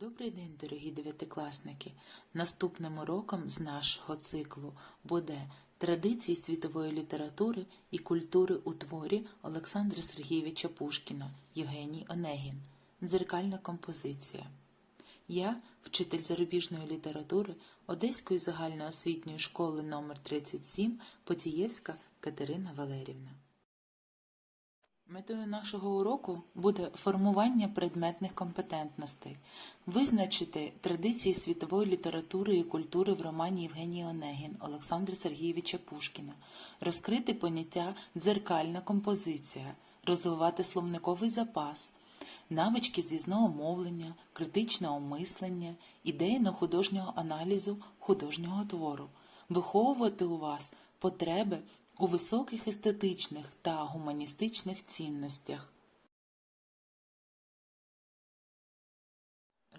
Добрий день, дорогі дев'ятикласники! Наступним уроком з нашого циклу буде традиції світової літератури і культури у творі Олександра Сергійовича Пушкіна Євгеній Онегін. Дзеркальна композиція. Я, вчитель зарубіжної літератури Одеської загальноосвітньої школи номер 37 Потієвська Катерина Валерівна. Метою нашого уроку буде формування предметних компетентностей, визначити традиції світової літератури і культури в романі Євгенія Онегін Олександра Сергійовича Пушкіна, розкрити поняття дзеркальна композиція, розвивати словниковий запас, навички зв'язного мовлення, критичного мислення, ідейно-художнього аналізу художнього твору, виховувати у вас потреби у високих естетичних та гуманістичних цінностях.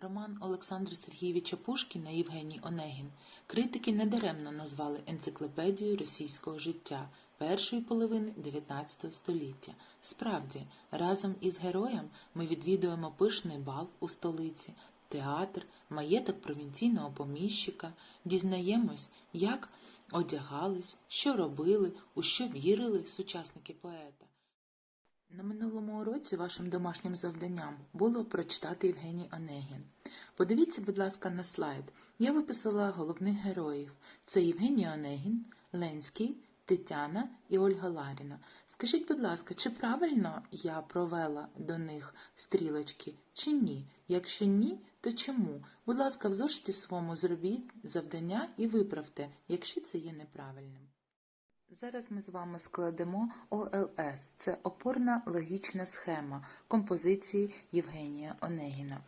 Роман Олександра Сергійовича Пушкіна Євгеній Онегін критики недаремно назвали енциклопедією російського життя першої половини XIX століття. Справді, разом із героєм ми відвідуємо пишний бал у столиці, театр, маєток провінційного поміщика, дізнаємось, як одягались, що робили, у що вірили сучасники поета. На минулому уроці вашим домашнім завданням було прочитати Євгеній Онегін. Подивіться, будь ласка, на слайд. Я виписала головних героїв. Це Євгеній Онегін, Ленський, Тетяна і Ольга Ларіна. Скажіть, будь ласка, чи правильно я провела до них стрілочки, чи ні? Якщо ні, то чому? Будь ласка, в зошиті своєму зробіть завдання і виправте, якщо це є неправильним. Зараз ми з вами складемо ОЛС. Це опорна логічна схема композиції Євгенія Онегіна.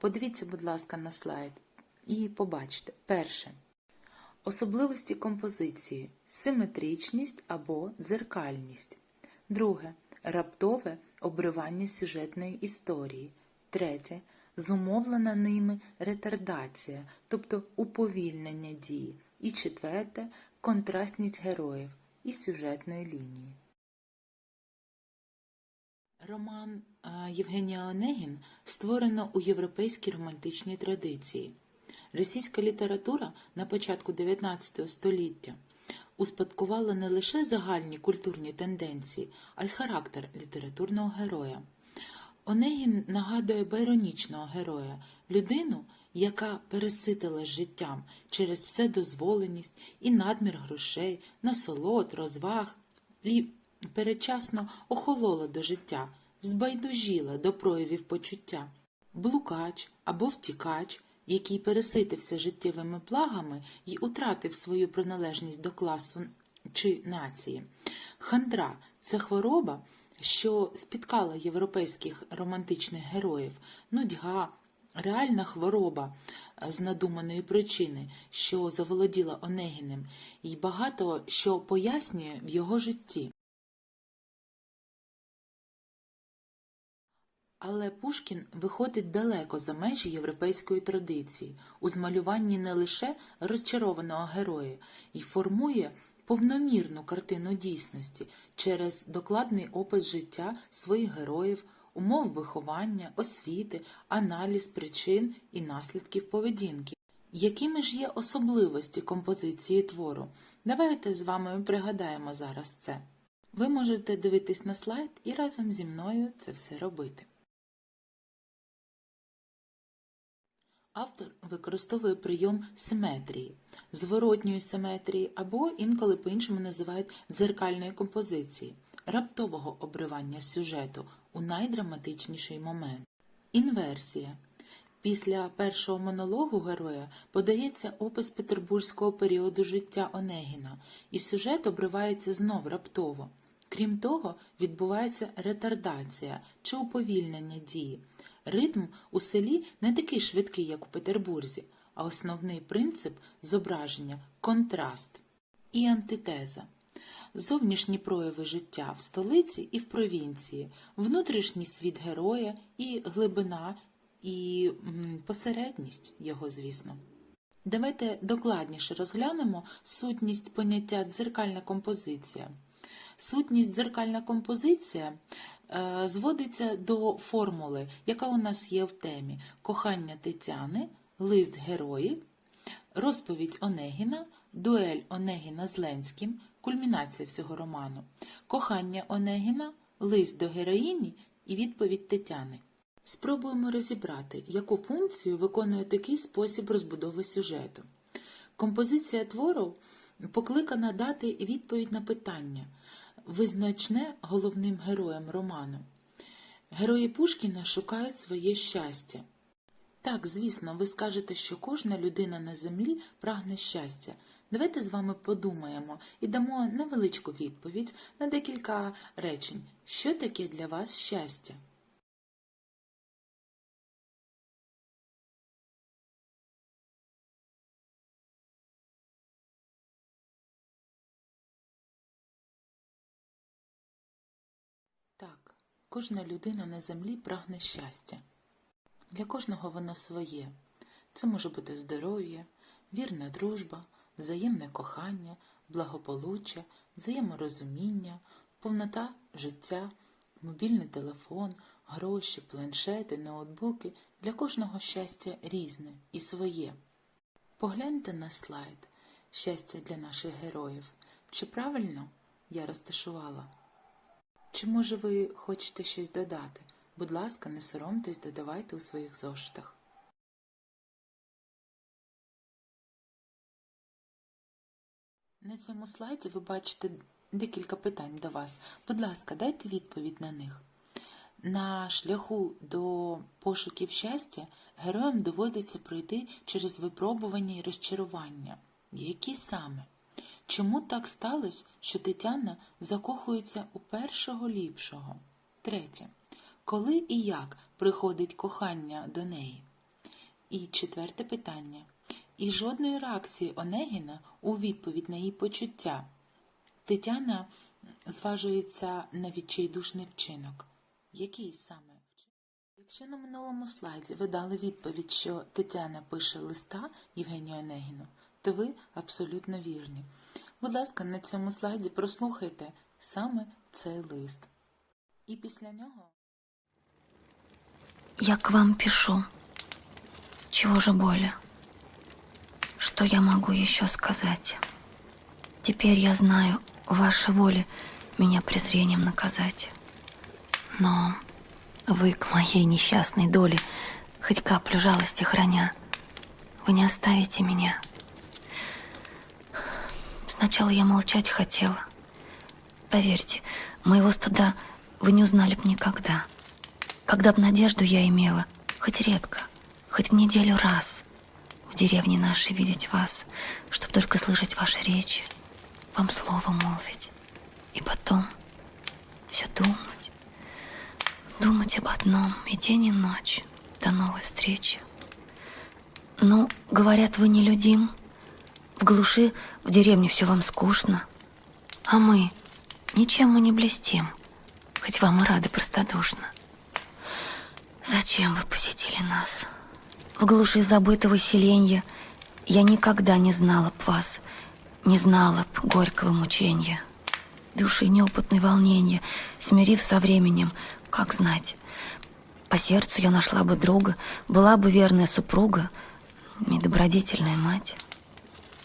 Подивіться, будь ласка, на слайд і побачите. Перше. Особливості композиції симетричність або дзеркальність. Друге. Раптове обривання сюжетної історії. Третє. Зумовлена ними ретардація, тобто уповільнення дії. І четверте контрастність героїв і сюжетної лінії. Роман а, Євгенія Онегін створено у європейській романтичній традиції. Російська література на початку 19 століття успадкувала не лише загальні культурні тенденції, а й характер літературного героя. Онегін нагадує байронічного героя, людину, яка переситила життям через вседозволеність і надмір грошей, насолод, розваг і передчасно охолола до життя, збайдужіла до проявів почуття. Блукач або втікач, який переситився життєвими плагами і утратив свою приналежність до класу чи нації. Хандра це хвороба, що спіткала європейських романтичних героїв, нудьга, реальна хвороба з надуманої причини, що заволоділа Онегіним, і багато що пояснює в його житті. Але Пушкін виходить далеко за межі європейської традиції, у змалюванні не лише розчарованого героя, і формує повномірну картину дійсності через докладний опис життя своїх героїв, умов виховання, освіти, аналіз причин і наслідків поведінки. Якими ж є особливості композиції твору? Давайте з вами пригадаємо зараз це. Ви можете дивитись на слайд і разом зі мною це все робити. Автор використовує прийом симетрії, зворотньої симетрії або інколи по-іншому називають дзеркальної композиції, раптового обривання сюжету у найдраматичніший момент. Інверсія. Після першого монологу героя подається опис петербурзького періоду життя Онегіна, і сюжет обривається знов раптово. Крім того, відбувається ретардація чи уповільнення дії. Ритм у селі не такий швидкий, як у Петербурзі, а основний принцип зображення контраст і антитеза. Зовнішні прояви життя в столиці і в провінції, внутрішній світ героя і глибина, і посередність його, звісно. Давайте докладніше розглянемо сутність поняття дзеркальна композиція. Сутність дзеркальна композиція зводиться до формули, яка у нас є в темі: кохання Тетяни, лист героїв, розповідь Онегіна, дуель Онегіна з Ленським, кульмінація всього роману, кохання Онегіна, лист до героїні і відповідь Тетяни. Спробуємо розібрати, яку функцію виконує такий спосіб розбудови сюжету. Композиція твору покликана дати відповідь на питання, визначне головним героєм роману. Герої Пушкіна шукають своє щастя. Так, звісно, ви скажете, що кожна людина на землі прагне щастя. Давайте з вами подумаємо і дамо невеличку відповідь на декілька речень. Що таке для вас щастя? Так, кожна людина на землі прагне щастя. Для кожного воно своє. Це може бути здоров'я, вірна дружба, взаємне кохання, благополуччя, взаєморозуміння, повнота життя, мобільний телефон, гроші, планшети, ноутбуки. Для кожного щастя різне і своє. Погляньте на слайд щастя для наших героїв. Чи правильно я розташувала? Чи може ви хочете щось додати? Будь ласка, не соромтесь, додавайте у своїх зошитах. На цьому слайді ви бачите декілька питань до вас. Будь ласка, дайте відповідь на них. На шляху до пошуків щастя героям доводиться пройти через випробування і розчарування. Які саме? Чому так сталося, що Тетяна закохується у першого ліпшого? Третє. Коли і як приходить кохання до неї? І четверте питання. І жодної реакції Онегіна у відповідь на її почуття. Тетяна зважується на відчайдушний вчинок. Який саме? Якщо на минулому слайді ви дали відповідь, що Тетяна пише листа Євгенію Онегіну, то ви абсолютно вірні. Будь ласка, на цьому слайді прослухайте саме цей лист. І після нього. Я к вам пишу. Чего же более? Что я могу еще сказать? Теперь я знаю, ваша воля меня презрением наказать. Но вы к моей несчастной доле, хоть каплю жалости храня, вы не оставите меня. Сначала я молчать хотела. Поверьте, моего стыда вы не узнали б никогда. Когда б надежду я имела, хоть редко, хоть в неделю раз, в деревне нашей видеть вас, чтоб только слышать ваши речи, вам слово молвить. И потом все думать, думать об одном и день, и ночь до новой встречи. Ну, говорят, вы нелюдим. В глуши, в деревне все вам скучно. А мы, ничем мы не блестим, хоть вам и рады простодушно. Зачем вы посетили нас? В глуши забытого селенья я никогда не знала б вас, не знала б горького мучения. Души неопытной волнения, смирив со временем, как знать. По сердцу я нашла бы друга, была бы верная супруга и добродетельная мать.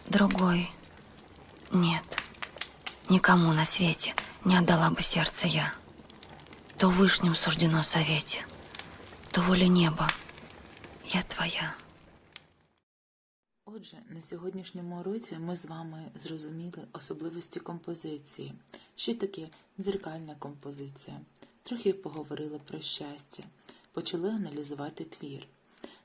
Другой нет, никому на свете не отдала бы сердце я. То вышним суждено совете, то воля неба, я твоя. Отже, на сьогоднішньому уроці ми з вами зрозуміли особливості композиції, що таке дзеркальна композиція. Трохи поговорили про щастя, почали аналізувати твір.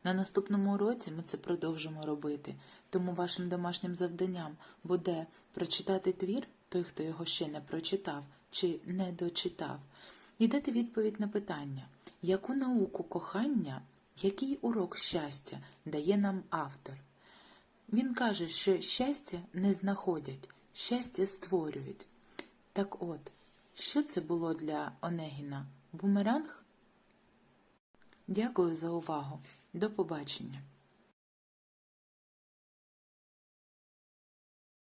На наступному уроці ми це продовжимо робити, тому вашим домашнім завданням буде прочитати твір, той, хто його ще не прочитав чи не дочитав, і дати відповідь на питання, яку науку кохання, який урок щастя дає нам автор. Він каже, що щастя не знаходять, щастя створюють. Так от, що це було для Онегіна? Бумеранг? Дякую за увагу. До побачення.